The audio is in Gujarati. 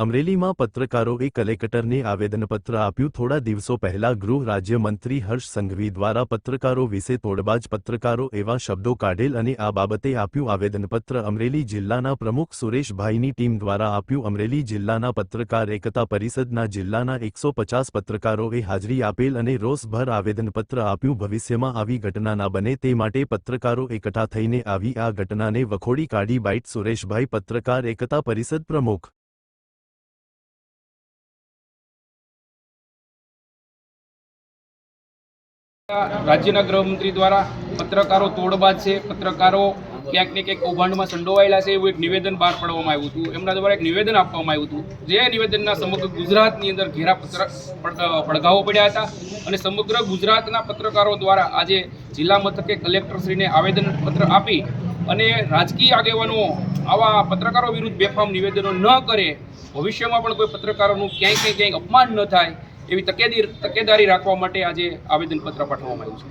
અમરેલીમાં પત્રકારોએ કલેક્ટરને આવેદનપત્ર આપ્યું. થોડા દિવસો પહેલા ગૃહ રાજ્યમંત્રી હર્ષ સંઘવી દ્વારા પત્રકારો વિશે તોડબાજ પત્રકારો એવા શબ્દો કાઢેલ અને આ બાબતે આપ્યું આવેદનપત્ર અમરેલી જિલ્લાના પ્રમુખ સુરેશભાઈની ટીમ દ્વારા આપ્યું. અમરેલી જિલ્લાના પત્રકાર એકતા પરિષદના જિલ્લાના એકસો પચાસ પત્રકારોએ હાજરી આપેલ અને રોષભર આવેદનપત્ર આપ્યું. ભવિષ્યમાં આવી ઘટના ના બને તે માટે પત્રકારો એકઠા થઈને આવી આ ઘટનાને વખોડી કાઢી. બાઇટ સુરેશભાઈ, પત્રકાર એકતા પરિષદ પ્રમુખ રાજ્યના ગૃહમંત્રી દ્વારા પત્રકારો તોડબાજ છે. પત્રકારો ક્યાંક ને ક્યાંક કૌભાંડમાં સંડોવાયેલા છે એવું એક નિવેદન બહાર પાડવામાં આવ્યું હતું. એમના દ્વારા એક નિવેદન આપવામાં આવ્યું હતું. જે નિવેદનના સમગ્ર ગુજરાતની અંદર ઘેરા પત્ર પડ- પડઘાઓ પડ્યા હતા અને સમગ્ર ગુજરાતના પત્રકારો દ્વારા આજે જિલ્લા મથકે કલેક્ટરશ્રીને આવેદનપત્ર આપી અને રાજકીય આગેવાનો આવા પત્રકારો વિરુદ્ધ બેફામ નિવેદનો ન કરે, ભવિષ્યમાં પણ કોઈ પત્રકારોનું ક્યાંય ક્યાંય ક્યાંય અપમાન ન થાય એવી તકેદી તકેદારી રાખવા માટે આજે આવેદનપત્ર પાઠવવામાં આવ્યું છે.